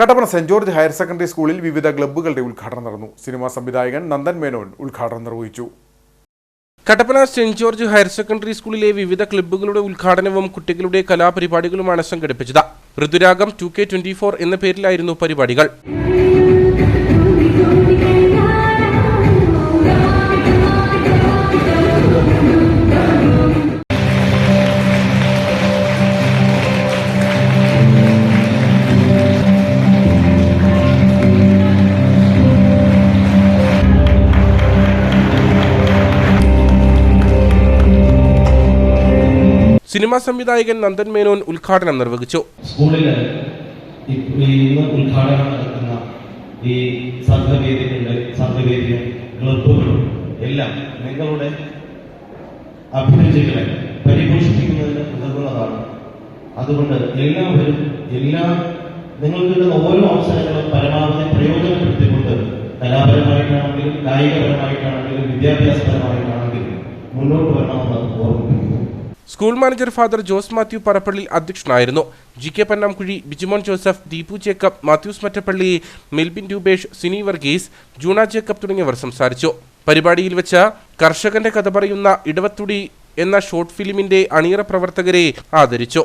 Kattappana Saint George higher secondary സ്കൂളിൽ വിവിധ ക്ലബ്ബുകളുടെ ഉദ്ഘാടനം നടന്നു. സിനിമാ സംവിധായകൻ നന്ദൻ മേനോൻ ഉദ്ഘാടനം നിർവഹിച്ചു. Kattappana saint George higher secondary സ്കൂളിലെ വിവിധ ക്ലബ്ബുകളുടെ ഉദ്ഘാടനവും കുട്ടികളുടെ കലാപരിപാടികളുമാണ് സംഘടിപ്പിച്ചത്. Rituragam two K twenty four എന്ന പേരിലായിരുന്നു പരിപാടികൾ. സിനിമാ സംവിധായകൻ നന്ദൻ മേനോൻ ഉദ്ഘാടനം നിർവഹിച്ചു. സ്കൂളിൽ ഇന്ന് ഉദ്ഘാടനം നടക്കുന്ന ഈ സംഘവേദികളുടെ സംഘവേദിയും ക്ലബുകളും എല്ലാം നിങ്ങളുടെ അഭിരുചികളെ പരിപോഷിപ്പിക്കുന്നതിന് ഉതകുന്നതാണ്. അതുകൊണ്ട് എല്ലാവരും എല്ലാ നിങ്ങൾക്ക് ഓരോ അവസരങ്ങളും പരമാവധി പ്രയോജനപ്പെടുത്തിക്കൊണ്ട് കലാപരമായിട്ടാണെങ്കിലും കായികപരമായിട്ടാണെങ്കിലും വിദ്യാഭ്യാസപരമായിട്ടാണെങ്കിലും മുന്നോട്ട് വരണമെന്ന് ഓർമ്മിപ്പിക്കുന്നു. School manager father Jose Mathew Parappally അധ്യക്ഷനായിരുന്നു. ജി കെ പന്നാംകുഴി ബിജിമോൻ ജോസഫ് ദീപു ജേക്കബ് മാത്യൂസ് മറ്റപ്പള്ളി മെൽബിൻ രൂപേഷ് സിനി വർഗീസ് ജൂണ ജേക്കബ് തുടങ്ങിയവർ സംസാരിച്ചു. പരിപാടിയിൽ വെച്ച കർഷകന്റെ കഥ പറയുന്ന ഇടവത്തുടി എന്ന ഷോർട്ട് ഫിലിമിന്റെ അണിയറ പ്രവർത്തകരെ ആദരിച്ചു.